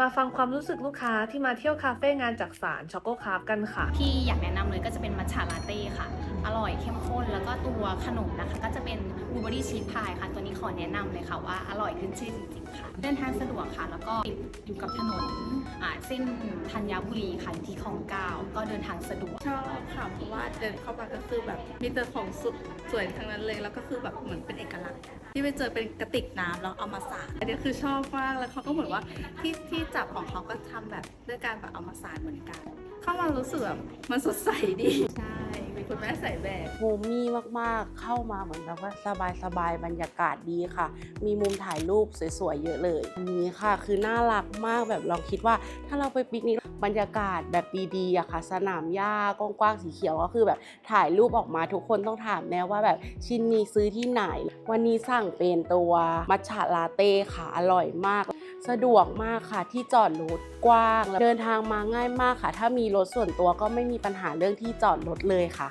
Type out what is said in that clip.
มาฟังความรู้สึกลูกค้าที่มาเที่ยวคาเฟ่งานจักสารช็อกโกคาร์ฟกันค่ะ ที่อยากแนะนำเลยก็จะเป็นมัทฉะลาเต้ค่ะ อร่อยเข้มข้น แล้วก็ตัวขนมนะคะ ก็จะเป็นบลูเบอรี่ชีสพายค่ะ ตัวนี้ขอแนะนำเลยค่ะว่าอร่อยขึ้นชื่อจริงๆ เดินทางสะดวกค่ะ แล้วก็ติดอยู่กับถนนเส้นธัญบุรีค่ะที่คลองเก้าก็เดินทางสะดวกชอบค่ะเพราะว่าเดินเข้ามาก็คือแบบมีแต่ของสุดสวยทั้งนั้นเลยแล้วก็คือแบบเหมือนเป็นเอกลักษณ์ที่ไปเจอเป็นกระติกน้ำแล้วเอามาสาดอันนี้คือชอบมากแล้วเขาก็เหมือนว่าที่ที่จับของเขาก็ทำแบบด้วยการแบบเอามาสาดเหมือนกัน เข้ามารู้สึกแบบมันสดใสดีใช่มี คุณแม่ใส่แบบโฮมี่มากๆ เข้ามาเหมือนแบบว่าสบายๆบรรยากาศดีค่ะ มีมุมถ่ายรูปสวยๆเยอะเลยอันนี้ค่ะ คือน่ารักมากแบบลองคิดว่า ถ้าเราไปปิกนิกบรรยากาศแบบดีๆอะค่ะ สนามหญ้ากว้างๆสีเขียวก็คือแบบถ่ายรูปออกมาทุกคนต้องถามแน่ว่าแบบชินมีซื้อที่ไหน วันนี้สั่งเป็นตัวมัทฉะลาเต้ค่ะอร่อยมากสะดวกมากค่ะที่จอดรถกว้างเดินทางมาง่ายมากค่ะ ถ้ามีรถส่วนตัวก็ไม่มีปัญหาเรื่องที่จอดรถเลยค่ะ